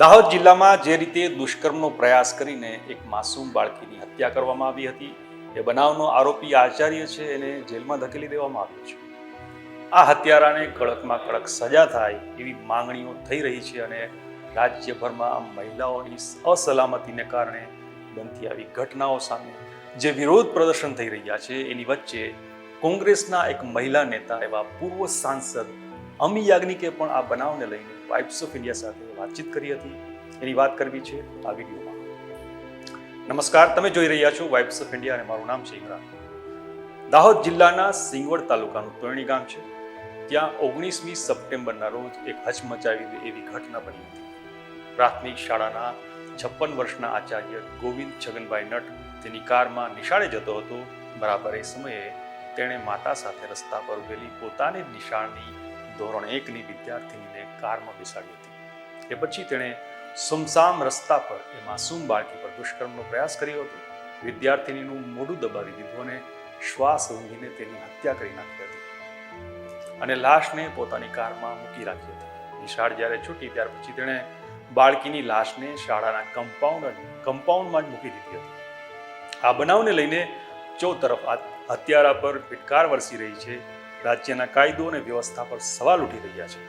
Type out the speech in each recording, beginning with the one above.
દાહોદ જિલ્લામાં જે રીતે દુષ્કર્મનો પ્રયાસ કરીને એક માસૂમ બાળકીની હત્યા કરવામાં આવી હતી, એ બનાવનો આરોપી આચાર્ય છે, એને જેલમાં ધકેલી દેવામાં આવ્યો છે. આ હત્યારાને કડકમાં કડક સજા થાય એવી માંગણીઓ થઈ રહી છે અને રાજ્યભરમાં મહિલાઓની અસલામતીને કારણે બનતી આવી ઘટનાઓ સામે જે વિરોધ પ્રદર્શન થઈ રહ્યા છે, એની વચ્ચે કોંગ્રેસના એક મહિલા નેતા એવા પૂર્વ સાંસદ અમી યાજ્ઞિકે પણ આ બનાવને લઈને વાઇબ્સ ઓફ ઇન્ડિયા સાથે વાતચીત કરી હતી. એની વાત કરવી છે આ વિડીયોમાં. નમસ્કાર, તમે જોઈ રહ્યા છો વાઇબ્સ ઓફ ઇન્ડિયા અને મારું નામ છે ઇમરાન. દાહોદ જિલ્લાના સિંગવડ તાલુકાનું તોયણી ગામ છે. ત્યાં ઓગણીસમી સપ્ટેમ્બરના રોજ એક હચમચાવી દે એવી ઘટના બની હતી. પ્રાથમિક શાળાના છપ્પન વર્ષના આચાર્ય ગોવિંદ છગનભાઈ નટ તેની કારમાં નિશાળે જતો હતો. બરાબર એ સમયે તેણે માતા સાથે રસ્તા પર ઉભેલી પોતાની નિશાળની ધોરણ એકની વિદ્યાર્થીનીને કારમાં બેસાડી હતી. એ પછી તેણે સુમસામ રસ્તા પર એ માસૂમ બાળકી પર દુષ્કર્મનો પ્રયાસ કર્યો હતો. વિદ્યાર્થીનીનું મોઢું દબાવી દીધું અને શ્વાસ ઊંઘીને તેની હત્યા કરી નાખી હતી. અને લાશને પોતાની કારમાં મૂકી રાખી હતી. નિશાળ જ્યારે છૂટી ત્યાર પછી તેણે બાળકીની લાશને શાળાના કમ્પાઉન્ડ કમ્પાઉન્ડમાં જ મૂકી દીધી હતી. આ બનાવને લઈને ચો તરફ હત્યારા પર ફિટકાર વરસી રહી છે રાજ્યના કાયદો અને વ્યવસ્થા પર સવાલ ઉઠી રહ્યા છે.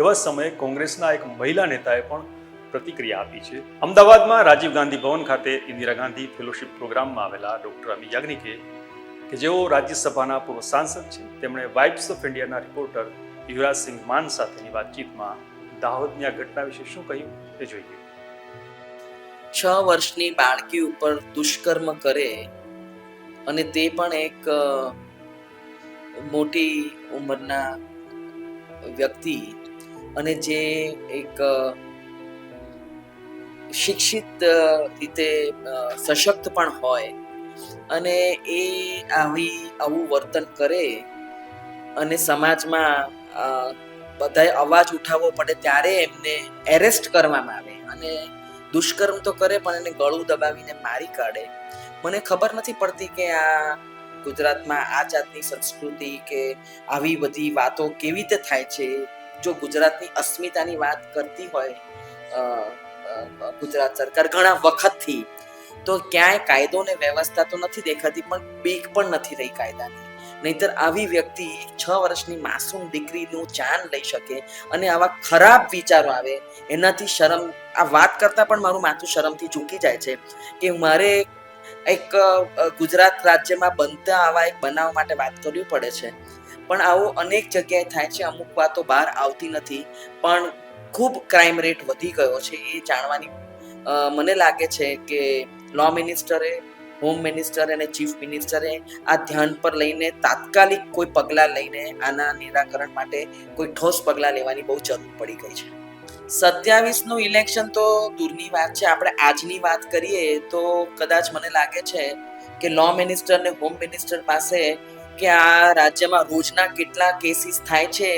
એવા સમયે કોંગ્રેસના એક મહિલા નેતાએ પણ પ્રતિક્રિયા આપી છે. અમદાવાદમાં રાજીવ ગાંધી ભવન ખાતે ઇન્દિરા ગાંધી ફેલોશિપ પ્રોગ્રામમાં આવેલા ડોક્ટર અમી યાજ્ઞિકે કે જેઓ રાજ્યસભાના પૂર્વ સાંસદ છે, તેમણે વાઇબ્સ ઓફ ઇન્ડિયાના રિપોર્ટર યુવરાજસિંહ માન સાથેની વાતચીતમાં દાહોદની આ ઘટના વિશે શું કહ્યું તે જોઈએ. છ વર્ષની બાળકી ઉપર દુષ્કર્મ કરે અને તે પણ એક મોટી ઉંમરના વ્યક્તિ અને જે એક શિક્ષિત રીતે સશક્ત પણ હોય અને એ આવી, આવું વર્તન કરે અને સમાજમાં બધાએ અવાજ ઉઠાવવો પડે ત્યારે એમને એરેસ્ટ કરવામાં આવે અને દુષ્કર્મ તો કરે પણ એને ગળું દબાવીને મારી કાઢે. મને ખબર નથી પડતી કે આ ગુજરાતમાં આ જાતની સંસ્કૃતિ કે આવી બધી વાતો કેવી રીતે થાય છે? જો ગુજરાતની અસ્મિતાની વાત કરતી હોય ગુજરાત સરકાર ઘણા વખતથી, તો ક્યાંય કાયદો ને વ્યવસ્થા તો નથી દેખાતી, પણ બીક પણ નથી રહી કાયદાની. નહીતર આવી વ્યક્તિ છ વર્ષની માસૂમ દીકરીનું જાન લઈ શકે અને આવા ખરાબ વિચારો આવે, એનાથી શરમ, આ વાત કરતાં પણ મારું માથું શરમથી ઝૂકી જાય છે કે મારે એક ગુજરાત રાજ્યમાં બનતા આવા એક બનાવ માટે વાત કરવી પડે છે. પણ આવું અનેક જગ્યાએ થાય છે, અમુક વાતો બહાર આવતી નથી, પણ ખૂબ ક્રાઇમ રેટ વધી ગયો છે એ જાણવાની મને લાગે છે કે લો મિનિસ્ટરે હોમ મિનિસ્ટર અને ચીફ મિનિસ્ટરે આ ધ્યાન પર લઈને તાત્કાલિક કોઈ પગલાં લઈને આના નિરાકરણ માટે કોઈ ઠોસ પગલાં લેવાની બહુ જરૂર પડી ગઈ છે. સત્યાવીસનું ઇલેક્શન તો દૂરની વાત છે. આપણે આજની વાત કરીએ તો કદાચ મને લાગે છે કે લો મિનિસ્ટર ને હોમ મિનિસ્ટર પાસે કે આ રાજ્યમાં રોજના કેટલા કેસીસ થાય છે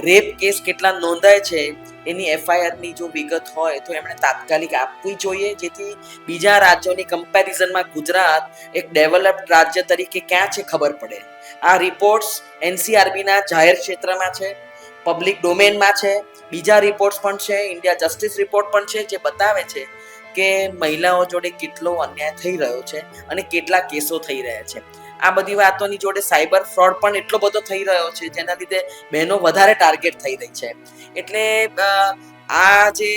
રેપ કેસ કેટલા નોંધાય છે, એની એફઆઈઆરની જો વિગત હોય તો એમણે તાત્કાલિક આપવી જોઈએ. જેથી બીજા રાજ્યોની કમ્પેરિઝનમાં ગુજરાત એક ડેવલપ્ડ રાજ્ય તરીકે ક્યાં છે ખબર પડે. આ રિપોર્ટ્સ એનસીઆરબીના જાહેર ક્ષેત્રમાં છે પબ્લિક ડોમેનમાં છે બીજા રિપોર્ટ્સ પણ છે ઇન્ડિયા જસ્ટિસ રિપોર્ટ પણ છે, જે બતાવે છે કે મહિલાઓ જોડે કેટલો અન્યાય થઈ રહ્યો છે અને કેટલા કેસો થઈ રહ્યા છે. આ બધી વાતોની જોડે સાયબર ફ્રોડ પણ એટલો બધો થઈ રહ્યો છે, જેના લીધે બહેનો વધારે ટાર્ગેટ થઈ રહી છે. એટલે આ જે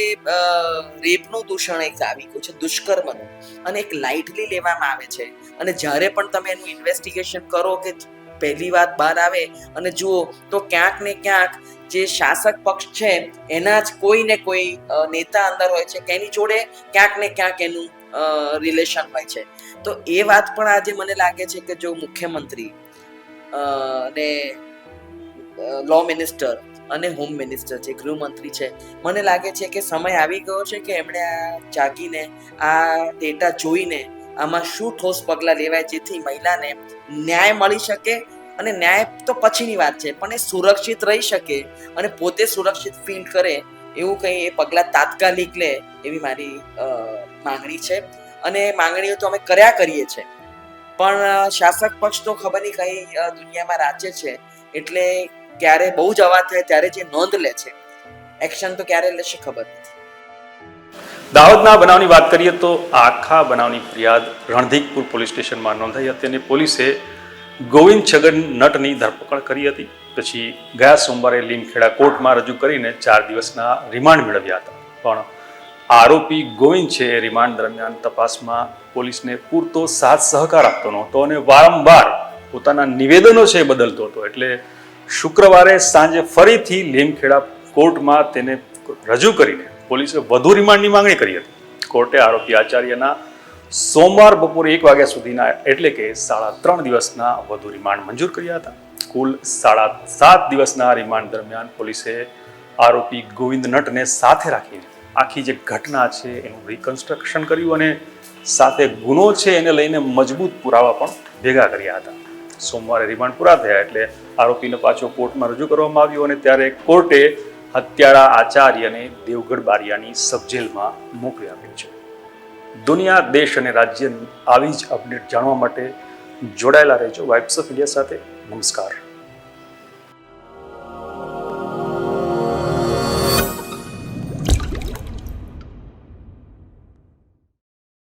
રેપનું દૂષણ એક આવી ગયું છે, દુષ્કર્મનું. અને એક લાઇટલી લેવામાં આવે છે. અને જ્યારે પણ તમે એનું ઇન્વેસ્ટિગેશન કરો કે પહેલી વાત બહાર આવે અને જુઓ તો ક્યાંક ને ક્યાંક જે શાસક પક્ષ છે, એના જ કોઈ ને કોઈ નેતા અંદર હોય છે, કે એની જોડે ક્યાંક ને ક્યાંક એનું રિલેશન હોય છે. તો એ વાત પણ આજે મને લાગે છે કે જો મુખ્યમંત્રી ને લો મિનિસ્ટર અને હોમ મિનિસ્ટર છે ગૃહમંત્રી છે, મને લાગે છે કે સમય આવી ગયો છે કે એમણે આ જાગીને, આ ડેટા જોઈને આમાં શું ઠોસ પગલાં લેવાય જેથી મહિલાને ન્યાય મળી શકે અને ન્યાય તો પછીની વાત છે, પણ એ સુરક્ષિત રહી શકે અને પોતે સુરક્ષિત ફીલ કરે એવું કંઈ એ પગલાં તાત્કાલિક લે એવી મારી માંગણી છે. અને માંગણીઓ તો અમે કર્યા કરીએ છીએ. પણ શાસક પક્ષ તો ખબર નહીં કઈ દુનિયામાં રાજ્ય છે. એટલે ક્યારે બહુ જ અવાજ થાય ત્યારે જે નોંધ લે છે. એક્શન તો ક્યારે લેશે ખબર નથી. દાહોદના બનાવની વાત કરીએ તો આખા બનાવની ફરિયાદ રણધીકપુર પોલીસ સ્ટેશનમાં નોંધાઈ હતી અને પોલીસે ગોવિંદ છગન નટની ધરપકડ કરી હતી. પછી ગયા સોમવારે લીમખેડા કોર્ટમાં રજૂ કરીને ચાર દિવસના રિમાન્ડ મેળવ્યા હતા. પણ આરોપી ગોવિંદ છે રિમાન્ડ દરમિયાન તપાસમાં પોલીસને પૂરતો સાથ સહકાર આપતો નહોતો અને વારંવાર પોતાના નિવેદનો છે એ બદલતો હતો. એટલે શુક્રવારે સાંજે ફરીથી લીમખેડા કોર્ટમાં તેને રજૂ કરીને પોલીસે વધુ રિમાન્ડની માંગણી કરી હતી. કોર્ટે આરોપી આચાર્યના સોમવાર બપોરે એક વાગ્યા સુધીના એટલે કે સાડા ત્રણ દિવસના વધુ રિમાન્ડ મંજૂર કર્યા હતા. કુલ સાડા સાત દિવસના રિમાન્ડ દરમિયાન પોલીસે આરોપી ગોવિંદ નટને સાથે રાખીને આખી જે ઘટના છે એનું રિકન્સ્ટ્રક્શન કર્યું અને સાથે ગુનો છે એને લઈને મજબૂત પુરાવા પણ ભેગા કર્યા હતા. સોમવારે રિમાન્ડ પૂરા થયા એટલે આરોપીને પાછો કોર્ટમાં રજૂ કરવામાં આવ્યો અને ત્યારે કોર્ટે હત્યારા આચાર્યને દેવગઢ બારિયાની સબજેલમાં મોકલી આપ્યો છે. દુનિયા, દેશ અને રાજ્યની આવી જ અપડેટ જાણવા માટે જોડાયેલા રહેજો. વાઇબ્સ ઓફ ઇન્ડિયા સાથે નમસ્કાર.